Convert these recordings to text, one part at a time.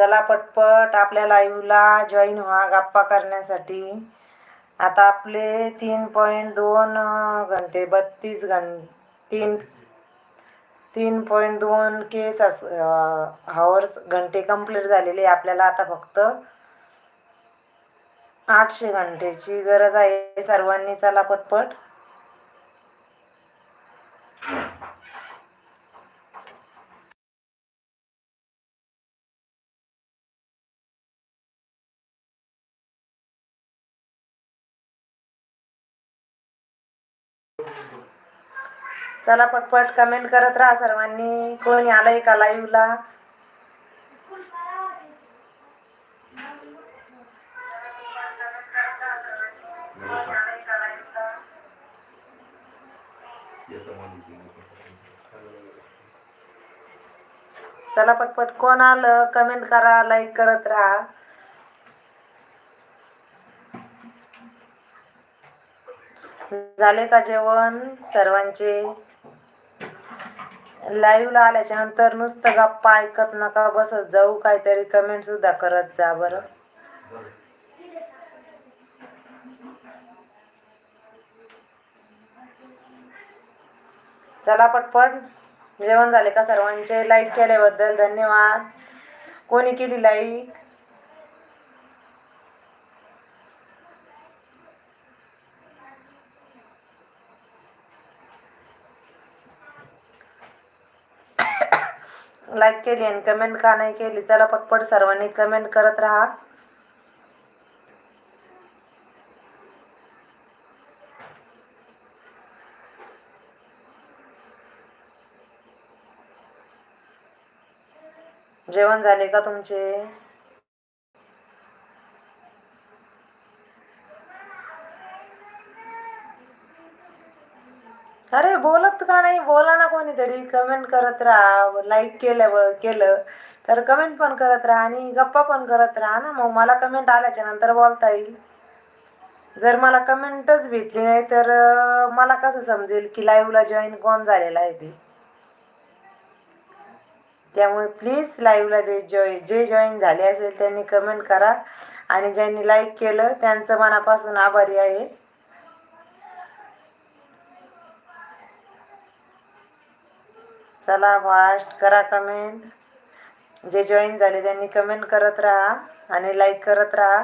चला पटपट आपल्या लाईव्हला जॉईन व्हा गप्पा करण्यासाठी आता आपले तीन पॉईंट दोन घंटे बत्तीस घं तीन तीन पॉईंट दोन केस अस हवर्स घंटे कंप्लीट झालेले आहे. आपल्याला आता फक्त आठशे घंटेची गरज आहे सर्वांनी चला पटपट चला पटपट कमेंट करत राहा सर्वांनी. कोणी आलंय का लाईव्हला चला पटपट कोण आलं? कमेंट करा लाईक करत राहा. झाले का जेवण सर्वांचे? लाईव्हला आल्याच्यानंतर नुसतं गप्पा ऐकत नका बसत जाऊ काहीतरी कमेंट सुद्धा करत जा बरं. चला पटपट. जेवण झाले का सर्वांचे? लाईक केल्याबद्दल धन्यवाद. कोणी केली लाईक लाईक केली आणि कमेंट का नाही केली चला पटपट सर्वांनी कमेंट करत राहा. जेवण झाले का तुमचे अरे बोलत का नाही बोला कमेंट करत राहा लाईक केलं केलं तर कमेंट पण करत राहा आणि गप्पा पण करत राहा ना. मग मला कमेंट आल्याच्यानंतर बोलता येईल. जर मला कमेंटच भेटली नाही तर मला कसं समजेल की लाईव्हला जॉईन कोण झालेला आहे ते? त्यामुळे प्लीज लाईव्हला दे जॉई जे जॉईन झाले असेल त्यांनी कमेंट करा. आणि ज्यांनी लाईक केलं त्यांचं मनापासून आभारी आहे. चला फास्ट करा कमेंट जे जॉईन झाले त्यांनी कमेंट करत राहा आणि लाईक करत राहा.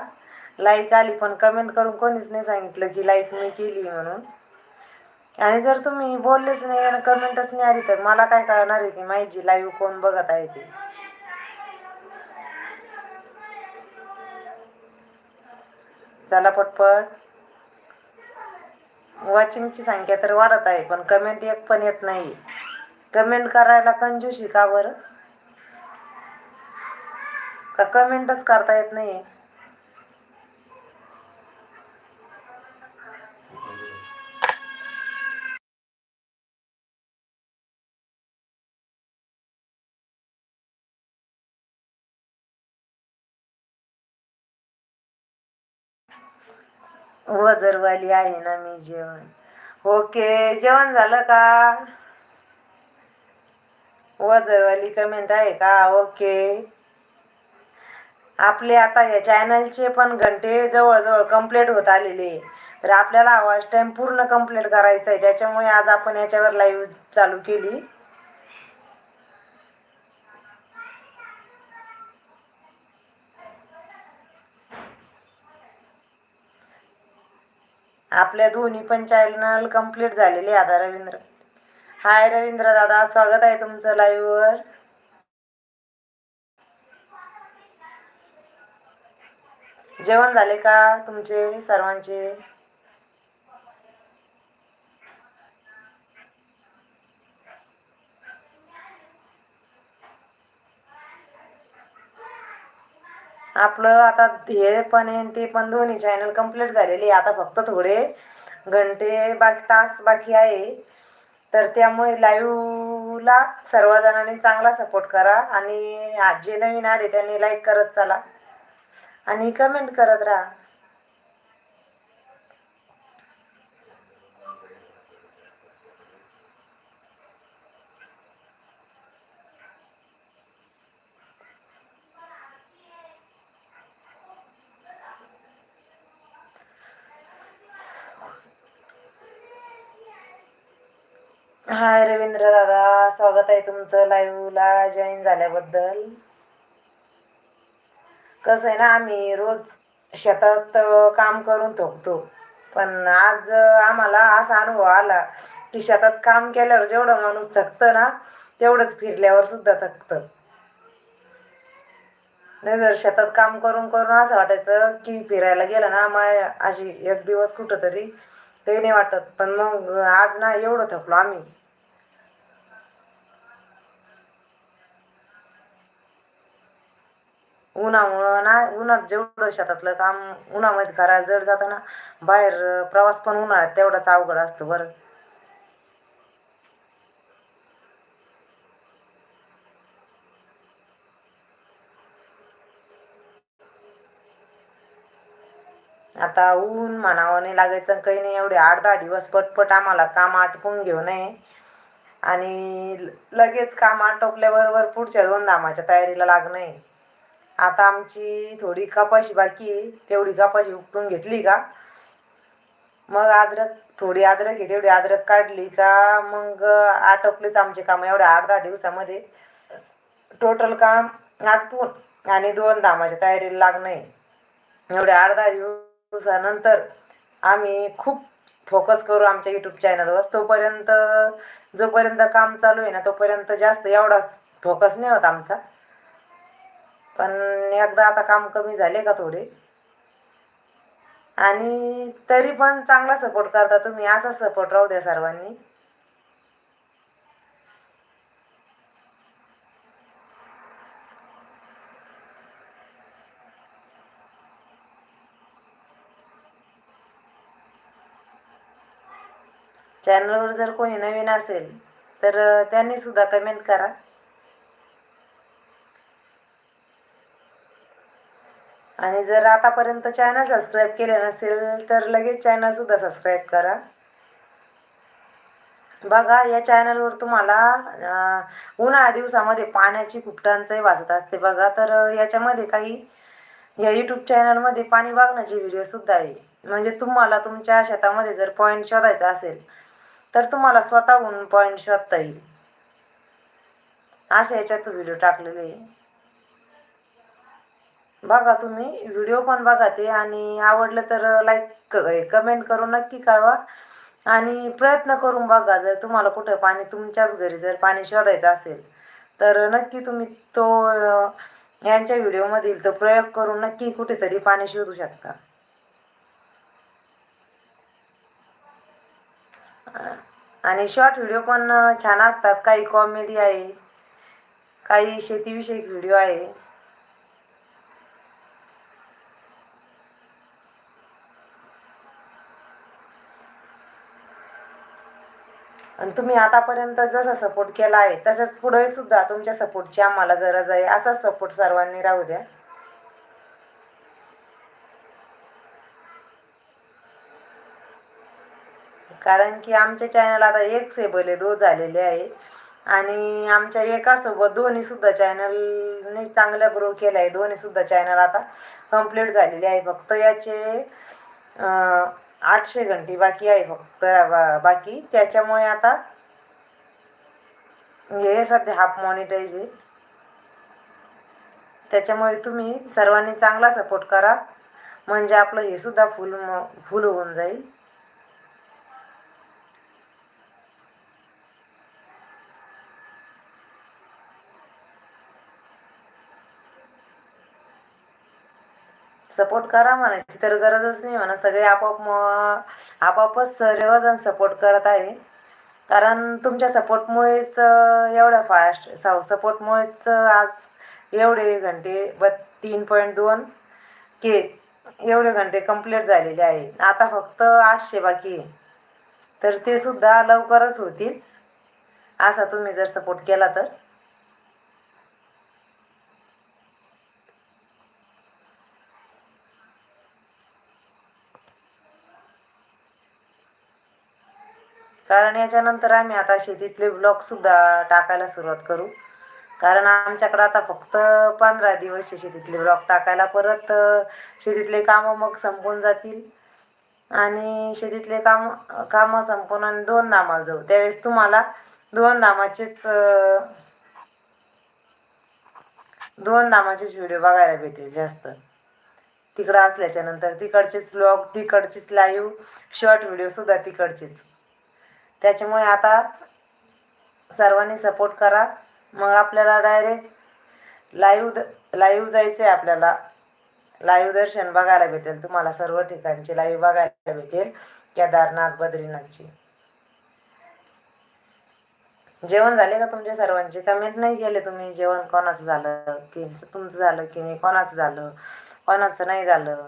लाईक आली पण कमेंट करून कोणीच नाही सांगितलं की लाईक मी केली म्हणून. आणि जर तुम्ही बोललेच नाही आणि कमेंटच नाही आली तर मला काय कळणार आहे की माझी लाईव्ह कोण बघत आहे ते? चला पटपट. वॉचिंगची संख्या तर वाढत आहे पण कमेंट एक पण येत नाही. कमेंट करायला कंजूशी का बरं? का कमेंटच करता येत नाही वजरवाली आहे ना मी जेवण. ओके जेवण झालं का? वजरवाली कमेंट आहे का? ओके आपले आता या चॅनलचे पण घंटे जवळजवळ कंप्लीट होत आलेले. तर आपल्याला आवाज टाईम पूर्ण कंप्लीट करायचा आहे. त्याच्यामुळे आज आपण याच्यावर लाईव्ह चालू केली. आपल्या दोन्ही पण चॅनल कंप्लीट झालेले आता रवींद्र. हाय रवींद्र दादा स्वागत आहे तुमचं लाईव्हवर जेवण झाले का तुमचे सर्वांचे? आपलं आता ध्येय पण आहे ते पण दोन्ही चॅनल कंप्लीट झालेले आता फक्त थोडे घंटे बाकी तास बाकी आहे. तर त्यामुळे लाईव्हला सर्वजणांनी चांगला सपोर्ट करा आणि आज जे नवीन आले त्यांनी लाईक करत चला. आणि कमेंट करत राहा. हाय रवींद्र दादा स्वागत आहे तुमचं लाईव्हला जॉईन झाल्याबद्दल. कसं आहे ना आम्ही रोज शेतात काम करून थकतो. पण आज आम्हाला असा अनुभव आला की शेतात काम केल्यावर जेवढं माणूस थकतं ना तेवढंच फिरल्यावर सुद्धा थकतं. नाही जर शेतात काम करून करून असं वाटायचं की फिरायला गेलं ना माय अशी एक दिवस कुठं ते काही नाही वाटत. पण मग आज ना एवढं थकलो आम्ही. उन्हामुळं ना उन्हात जेवढं शेतातलं काम उन्हामध्ये करायला जड जातं ना बाहेर प्रवास पण उन्हाळ्यात तेवढाच अवघड असतो बरं. आता ऊन म्हणावं नाही लागायचं काही नाही एवढे आठ दहा दिवस पटपट आम्हाला काम आटपून घेऊ नये आणि लगेच काम आटोपल्याबरोबर पुढच्या दोन धामाच्या तयारीला लागणं आहे आता आमची थोडी कपाशी बाकी आहे तेवढी कपाशी उपटून घेतली का? मग अद्रक थोडी अद्रक आहे तेवढी अद्रक काढली का? मग आटोपलेच आमचे काम एवढ्या आठ दहा दिवसामध्ये. टोटल काम आटपून आणि दोन धामाच्या तयारीला लागणं आहे एवढ्या आठ दहा दिवसानंतर आम्ही खूप फोकस करू आमच्या यूट्यूब चॅनलवर तोपर्यंत जोपर्यंत काम चालू आहे ना तोपर्यंत जास्त एवढाच फोकस नाही होत आमचा. पण एकदा आता काम कमी झाले का थोडे. आणि तरी पण चांगला सपोर्ट करता तुम्ही असाच सपोर्ट राहू द्या सर्वांनी. चॅनलवर जर कोणी नवीन असेल तर त्यांनी सुद्धा कमेंट करा. आणि जर आतापर्यंत चॅनल सबस्क्राईब केले नसेल तर लगेच चॅनल सुद्धा सबस्क्राईब करा. बघा या चॅनलवर तुम्हाला उन्हाळ्या दिवसामध्ये पाण्याची खूप टंचाई वाचत असते बघा. तर याच्यामध्ये काही या यूट्यूब चॅनलमध्ये पाणी बघण्याचे व्हिडिओसुद्धा आहे. म्हणजे तुम्हाला तुमच्या शेतामध्ये जर पॉईंट शोधायचा असेल तर तुम्हाला स्वतःहून पॉईंट शोधता येईल. अशा याच्यात व्हिडिओ टाकलेले आहे. बघा तुम्ही व्हिडिओ पण बघा ते आणि आवडलं तर लाईक कमेंट करून नक्की कळवा. आणि प्रयत्न करून बघा जर तुम्हाला कुठं पाणी तुमच्याच घरी जर पाणी शोधायचं असेल तर नक्की तुम्ही तो यांच्या व्हिडिओमधील तो प्रयोग करून नक्की कुठेतरी पाणी शोधू शकता. आणि शॉर्ट व्हिडिओ पण छान असतात. काही कॉमेडी आहे काही शेतीविषयक व्हिडिओ आहे. आणि तुम्ही आतापर्यंत जसा सपोर्ट केला आहे तसंच पुढे सुद्धा तुमच्या सपोर्टची आम्हाला गरज आहे. असाच सपोर्ट सर्वांनी राहू द्या. कारण की आमच्या चॅनल आता एक सेबले दो झालेले आहे. आणि आमच्या एकासोबत दोन्हीसुद्धा चॅनलने चांगला ग्रो केला आहे. दोन्हीसुद्धा चॅनल आता कंप्लीट झालेले आहे. फक्त याचे आठशे घंटे बाकी आहे फक्त बा- बाकी. त्याच्यामुळे आता हे सध्या हाफ मॉनिटाईज आहे. त्याच्यामुळे तुम्ही सर्वांनी चांगला सपोर्ट करा. म्हणजे आपलं हे सुद्धा फुल म- फुल होऊन जाईल. सपोर्ट करा म्हणायची तर गरजच नाही म्हणा. सगळे आपोआप म आपोआपच सर्वजण सपोर्ट करत आहे. कारण तुमच्या सपोर्टमुळेच एवढं फास्ट साऊ सपोर्टमुळेच आज एवढे घंटे ब तीन पॉईंट दोन के एवढे घंटे कंप्लीट झालेले आहे. आता फक्त आठशे बाकी आहे. तर ते सुद्धा लवकरच होतील. असा तुम्ही जर सपोर्ट केला तर. कारण याच्यानंतर आम्ही आता शेतीतले ब्लॉगसुद्धा टाकायला सुरुवात करू. कारण आमच्याकडं आता फक्त पंधरा दिवस आहे शेतीतले ब्लॉग टाकायला परत शेतीतले कामं मग संपून जातील. आणि शेतीतले काम कामं संपून आणि दोन धामाला जाऊ. त्यावेळेस तुम्हाला दोन धामाचेच दोन धामाचेच व्हिडिओ बघायला भेटेल जास्त. तिकडं असल्याच्या नंतर तिकडचेच ब्लॉग तिकडचीच लाईव्ह शॉर्ट व्हिडिओसुद्धा तिकडचेच. त्याच्यामुळे आता सर्वांनी सपोर्ट करा. मग आपल्याला डायरेक्ट लाईव्ह द लाईव्ह जायचं आहे आपल्याला. लाईव्ह दर्शन बघायला भेटेल तुम्हाला सर्व ठिकाणचे लाईव्ह बघायला भेटेल केदारनाथ बद्रीनाथची. जेवण झाले का तुमच्या सर्वांचे? कमेंट नाही केले तुम्ही जेवण कोणाचं झालं? की तुमचं झालं की नाही कोणाचं झालं? कोणाचं नाही झालं?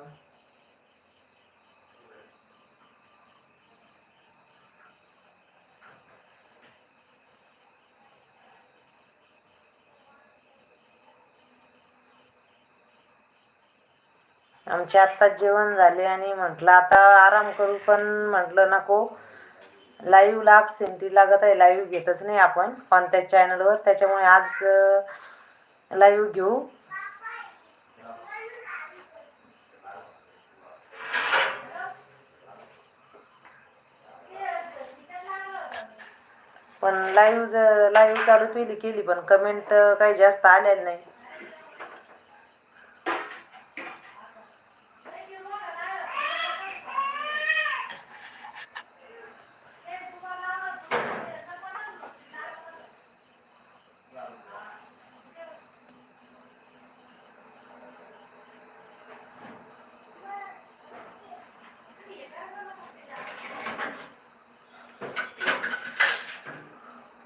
आमचे आत्ताच जेवण झाले आणि म्हटलं आता आराम करू पण म्हटलं नको. लाईव्हला सेंटी लागत आहे लाईव्ह घेतच नाही आपण कोणत्याच चॅनलवर त्याच्यामुळे आज लाईव्ह घेऊ. पण लाईव्ह लाईव्ह चालू केली केली पण कमेंट काही जास्त आलेलं नाही.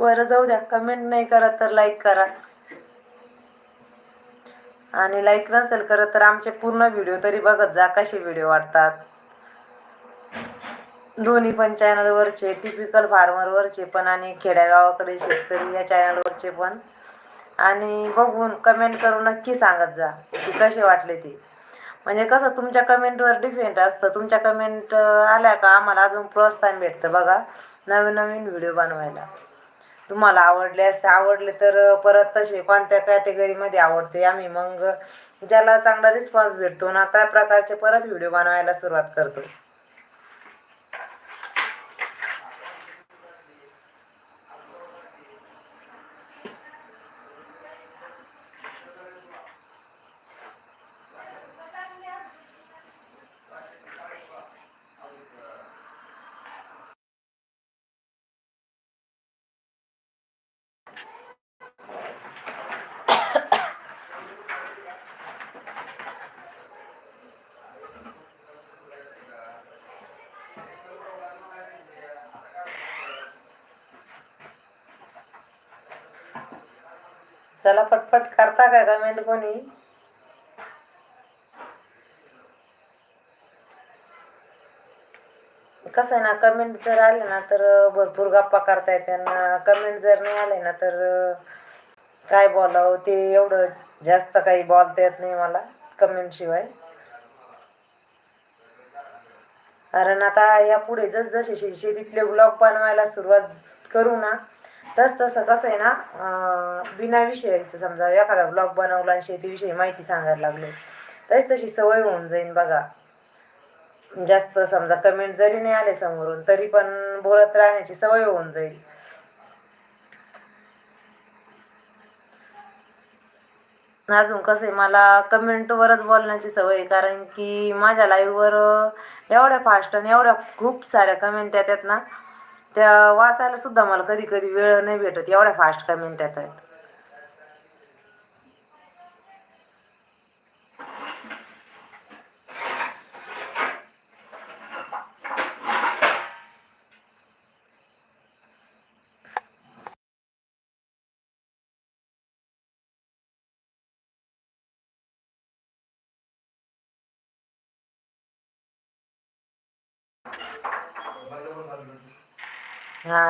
बरं जाऊ द्या. कमेंट नाही करत तर लाईक करा. आणि लाईक नसेल करत तर आमचे पूर्ण व्हिडिओ तरी बघत जा कसे व्हिडिओ वाटतात दोन्ही पण चॅनलवरचे टिपिकल फार्मरवरचे पण आणि खेड्यागावाकडे शेतकरी या चॅनलवरचे पण. आणि बघून कमेंट करून नक्की सांगत जा की कसे वाटले ते. म्हणजे कसं तुमच्या कमेंटवर डिपेंड असतं. तुमच्या कमेंट आल्या का आम्हाला अजून प्रोत्साहन भेटतं बघा. नवीन नवीन व्हिडिओ बनवायला. तुम्हाला आवडले असते आवडले तर परत तसे कोणत्या कॅटेगरीमध्ये आवडते आम्ही? मग ज्याला चांगला रिस्पॉन्स भेटतो ना त्या प्रकारचे परत व्हिडिओ बनवायला सुरुवात करतो. चला पटपट करता का कमेंट कोणी? कसं आहे ना कमेंट जर आले ना तर भरपूर गप्पा करता त्यांना कमेंट जर नाही आले ना तर काय बोलावं? ते एवढं जास्त काही बोलता येत नाही मला कमेंटशिवाय कारण आता यापुढे जसजसे शेतीतले ब्लॉग बनवायला सुरुवात करू ना तस तसं कसं आहे ना अं, बिना विषयाचं समजा एखादा ब्लॉग बनवला आणि शेतीविषयी माहिती सांगायला लागलो तशी तशी सवय होऊन जाईन बघा. जास्त समजा कमेंट जरी नाही आले समोरून तरी पण बोलत राहण्याची सवय होऊन जाईल. अजून कसं आहे मला कमेंटवरच बोलण्याची सवय कारण की माझ्या लाईव्हवर एवढ्या फास्ट आणि एवढ्या खूप साऱ्या कमेंट येतात ना त्या वाचायला सुद्धा मला कधी कधी वेळ नाही भेटत. एवढ्या फास्ट कमेंट आहेत. हा